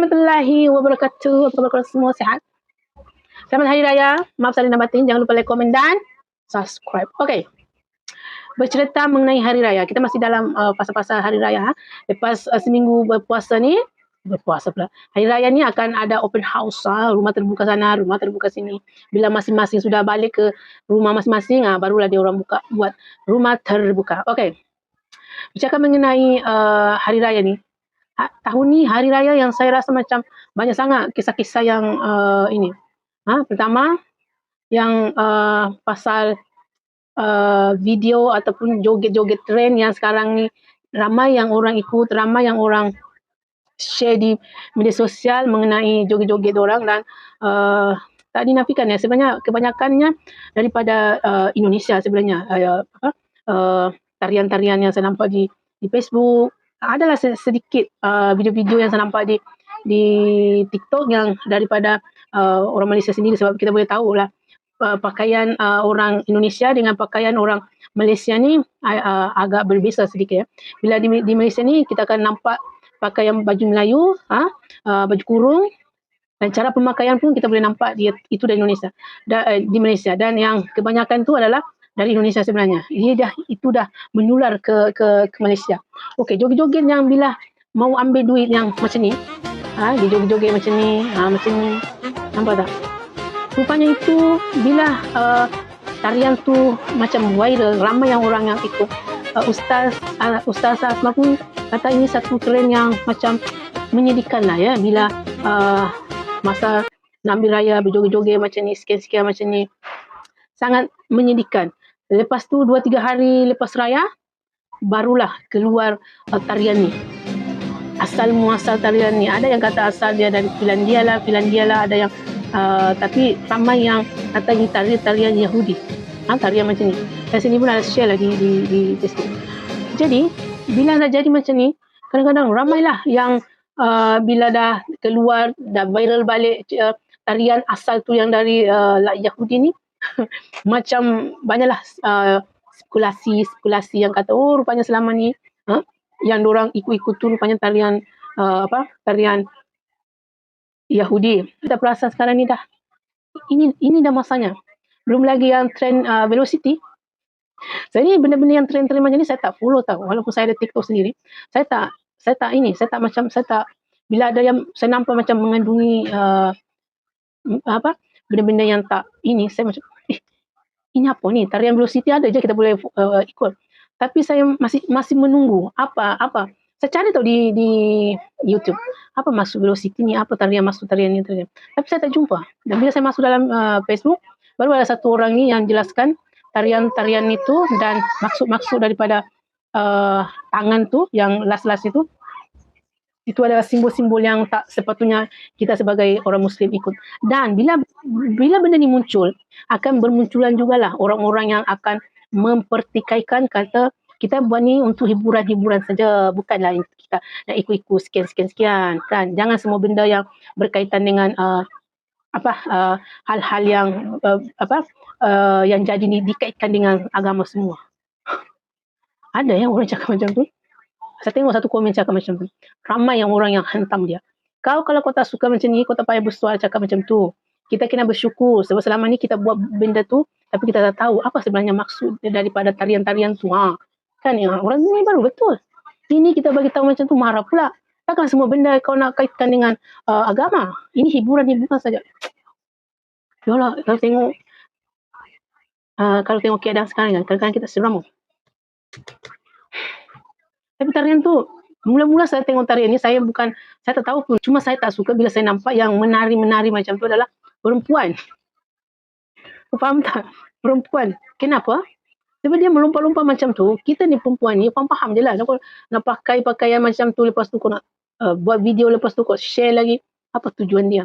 warahmatullahi wabarakatuh. Apa khabar semua sihat? Selamat Hari Raya. Maaf saling batin. Jangan lupa like, komen dan subscribe. Okay. Bercerita mengenai Hari Raya. Kita masih dalam uh, fasa-fasa Hari Raya. Lepas uh, seminggu berpuasa ni, berpuasa pula. Hari Raya ni akan ada open house. Ha? Rumah terbuka sana, rumah terbuka sini. Bila masing-masing sudah balik ke rumah masing-masing, ha, barulah dia orang buka buat rumah terbuka. Okay. Bercakap mengenai uh, Hari Raya ni, tahun ni hari raya yang saya rasa macam banyak sangat kisah-kisah yang uh, ini. Ha, pertama yang uh, pasal uh, video ataupun joget-joget trend yang sekarang ni ramai yang orang ikut, ramai yang orang share di media sosial mengenai joget-joget orang dan uh, tak dinafikan ya sebenarnya kebanyakannya daripada uh, Indonesia sebenarnya uh, uh, tarian-tarian yang saya nampak di di Facebook adalah sedikit uh, video-video yang saya nampak di di TikTok yang daripada uh, orang Malaysia sendiri sebab kita boleh tahu lah uh, pakaian uh, orang Indonesia dengan pakaian orang Malaysia ni uh, uh, agak berbeza sedikit ya. Bila di, di Malaysia ni kita akan nampak pakaian baju Melayu, ha, uh, baju kurung dan cara pemakaian pun kita boleh nampak dia itu dari Indonesia da, uh, di Malaysia dan yang kebanyakan tu adalah dari Indonesia sebenarnya. Dia dah itu dah menular ke ke, ke Malaysia. Okey, joget-joget yang bila mau ambil duit yang macam ni, ha, dia joget-joget macam ni, ha, macam ni. Nampak tak? Rupanya itu bila uh, tarian tu macam viral, ramai yang orang yang ikut. Uh, Ustaz uh, Ustaz Asma pun kata ini satu trend yang macam menyedihkan lah ya bila uh, masa nak ambil raya berjoget-joget macam ni, sekian-sekian macam ni. Sangat menyedihkan. Lepas tu dua tiga hari lepas raya barulah keluar uh, tarian ni. Asal muasal tarian ni ada yang kata asal dia dari Finlandia lah, Finlandia lah ada yang uh, tapi ramai yang kata ini tarian tarian Yahudi. Ha, tarian macam ni. Saya sini pun ada share lah di, di, di Facebook. Jadi bila dah jadi macam ni, kadang-kadang ramailah yang uh, bila dah keluar dah viral balik uh, tarian asal tu yang dari uh, Yahudi ni macam banyaklah uh, spekulasi spekulasi yang kata oh rupanya selama ni uh, yang orang ikut-ikut tu rupanya tarian uh, apa tarian Yahudi. Kita perasan sekarang ni dah. Ini ini dah masanya. Belum lagi yang trend uh, velocity. Saya ni benda-benda yang trend-trend macam ni saya tak follow tau. Walaupun saya ada TikTok sendiri saya tak saya tak ini saya tak macam saya tak bila ada yang saya nampak macam mengandungi uh, apa benda-benda yang tak ini saya macam eh ini apa ni? Tarian velocity ada je kita boleh uh, ikut. Tapi saya masih masih menunggu apa apa saya cari tahu di di YouTube apa masuk velocity ni apa tarian masuk tarian ni tarian tapi saya tak jumpa. Dan bila saya masuk dalam uh, Facebook baru ada satu orang ni yang jelaskan tarian-tarian itu dan maksud-maksud daripada uh, tangan tu yang last-last itu itu adalah simbol-simbol yang tak sepatutnya kita sebagai orang muslim ikut. Dan bila bila benda ni muncul akan bermunculan jugalah orang-orang yang akan mempertikaikan kata kita buat ni untuk hiburan-hiburan saja bukanlah kita nak ikut-ikut sekian-sekian-sekian kan jangan semua benda yang berkaitan dengan uh, apa uh, hal-hal yang uh, apa uh, yang jadi ni dikaitkan dengan agama semua. Ada yang orang cakap macam tu saya tengok satu komen cakap macam tu. Ramai yang orang yang hantam dia. Kau kalau kau tak suka macam ni, kau tak payah bersuara cakap macam tu. Kita kena bersyukur sebab selama ni kita buat benda tu tapi kita tak tahu apa sebenarnya maksud daripada tarian-tarian tu. Ha. Kan ya, orang ni baru betul. Ini kita bagi tahu macam tu marah pula. Takkan semua benda kau nak kaitkan dengan uh, agama. Ini hiburan-hiburan saja. Yalah, kalau tengok uh, kalau tengok keadaan sekarang kan, kadang-kadang kita seram. Tapi tarian tu mula-mula saya tengok tarian ni saya bukan saya tak tahu pun cuma saya tak suka bila saya nampak yang menari-menari macam tu adalah perempuan. Faham tak? Perempuan. Kenapa? Sebab dia melompat-lompat macam tu, kita ni perempuan ni faham-faham je lah. Kau nak pakai pakaian macam tu lepas tu kau nak uh, buat video lepas tu kau share lagi. Apa tujuan dia?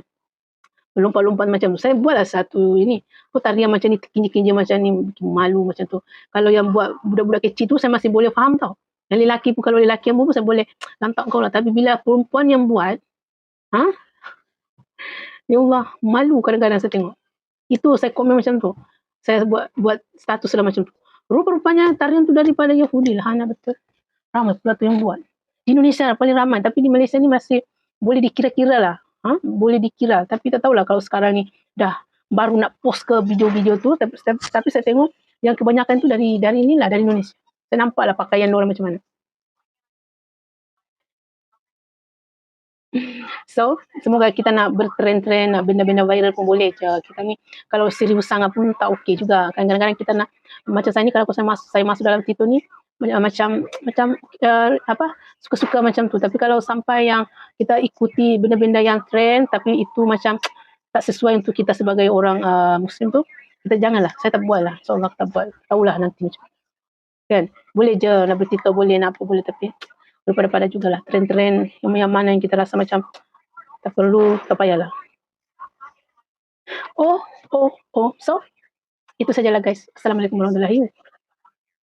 Melompat-lompat macam tu. Saya buatlah satu ini. Kau tarian macam ni, kinja-kinja macam ni, malu macam tu. Kalau yang buat budak-budak kecil tu saya masih boleh faham tau. Yang lelaki pun kalau lelaki yang buat saya boleh lantak kau lah. Tapi bila perempuan yang buat, ha? Ya Allah, malu kadang-kadang saya tengok. Itu saya komen macam tu. Saya buat buat status lah macam tu. Rupa-rupanya tarian tu daripada Yahudi lah. Hanya betul. Ramai pula tu yang buat. Di Indonesia paling ramai. Tapi di Malaysia ni masih boleh dikira-kira lah. Ha? Boleh dikira. Tapi tak tahulah kalau sekarang ni dah baru nak post ke video-video tu. Tapi, tapi, tapi saya tengok yang kebanyakan tu dari dari inilah, dari Indonesia. Saya nampak lah pakaian orang macam mana. So, semoga kita nak bertrend-trend, nak benda-benda viral pun boleh je. Kita ni kalau serius sangat pun tak okey juga. Kan kadang-kadang kita nak, macam saya ni kalau saya masuk, saya masuk dalam situ ni, macam macam uh, apa suka-suka macam tu tapi kalau sampai yang kita ikuti benda-benda yang trend tapi itu macam tak sesuai untuk kita sebagai orang uh, muslim tu kita janganlah saya tak buat lah seolah kita buat tahulah nanti macam kan boleh je nak bertitok boleh nak apa boleh tapi daripada-pada jugalah trend-trend yang, yang mana yang kita rasa macam tak perlu, tak payahlah. Oh, oh, oh. So, itu sajalah guys. Assalamualaikum warahmatullahi wabarakatuh.